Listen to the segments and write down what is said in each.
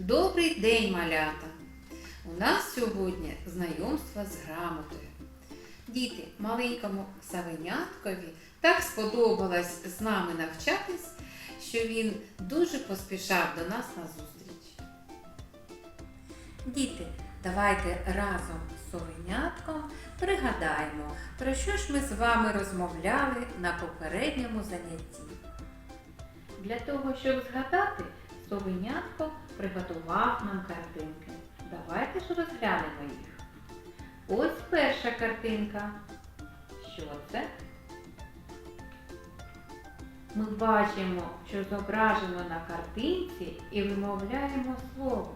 Добрий день, малята! У нас сьогодні знайомство з грамотою. Діти, маленькому савеняткові так сподобалось з нами навчатись, що він дуже поспішав до нас на зустріч. Діти, давайте разом з совенятком пригадаємо, про що ж ми з вами розмовляли на попередньому занятті. Для того, щоб згадати, совенятко приготував нам картинки. Давайте ж розглянемо їх. Ось перша картинка. Що це? Ми бачимо, що зображено на картинці і вимовляємо слово.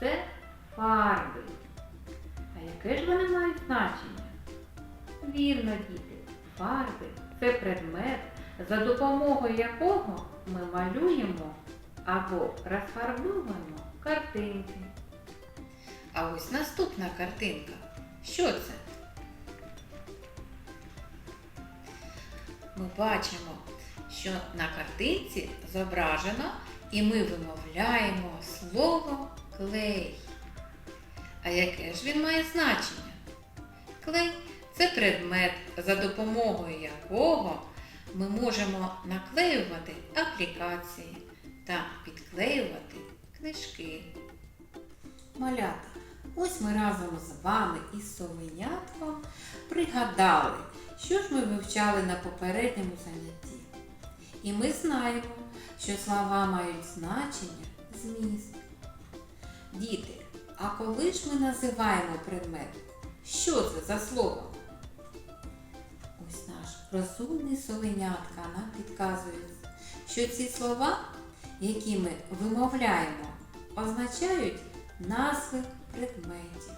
Це фарби. А яке ж вони мають значення? Вірно, діти, фарби це предмет, за допомогою якого ми малюємо або розфарбовуємо картинки. А ось наступна картинка. Що це? Ми бачимо, що на картинці зображено і ми вимовляємо слово клей. А яке ж він має значення? Клей це предмет, за допомогою якого ми можемо наклеювати аплікації та підклеювати книжки. Малята, ось ми разом з вами із совенятком пригадали, що ж ми вивчали на попередньому занятті. І ми знаємо, що слова мають значення, зміст. Діти, а коли ж ми називаємо предмет? Що це за слово? Ось наш розумний совенятка нам підказує, що ці слова, які ми вимовляємо, означають назви предметів.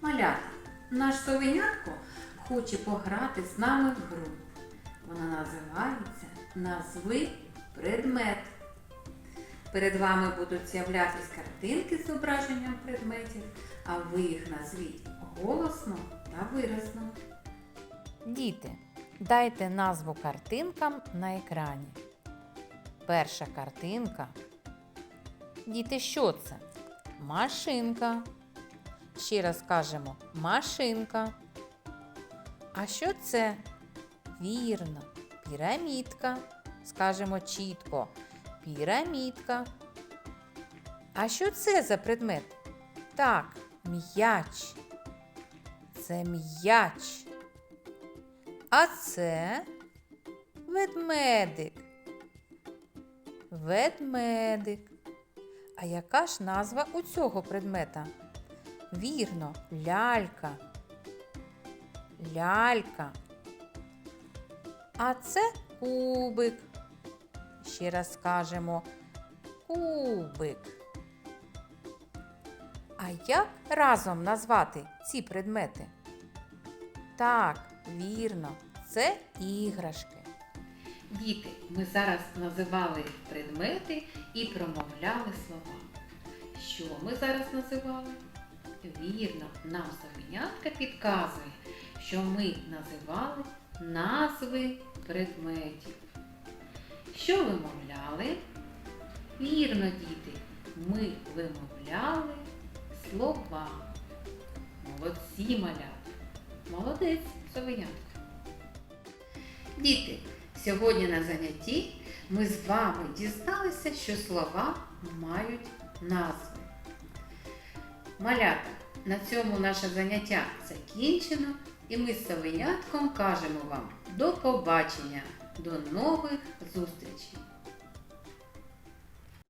Малята, наш совенятко хоче пограти з нами в гру. Вона називається Назви предмет. Перед вами будуть з'являтись картинки з зображенням предметів, а ви їх назвіть голосно та виразно. Діти, дайте назву картинкам на екрані. Перша картинка. Діти, що це? Машинка. Ще раз кажемо машинка. А що це? Вірно, пірамідка. Скажемо чітко. Пірамідка. А що це за предмет? Так, м'яч. Це м'яч. А це ведмедик. Ведмедик. А яка ж назва у цього предмета? Вірно, лялька. Лялька. А це кубик. Ще раз скажемо кубик. А як разом назвати ці предмети? Так, вірно, це іграшки. Діти, ми зараз називали предмети і промовляли слова. Що ми зараз називали? Вірно, нам совенятка підказує, що ми називали назви предметів. Що вимовляли? Вірно, діти, ми вимовляли слова. Молодці малята. Молодець, совенятка. Діти, сьогодні на занятті ми з вами дізналися, що слова мають назви. Малята, на цьому наше заняття закінчено, і ми з Савинятком кажемо вам до побачення, до нових зустрічей!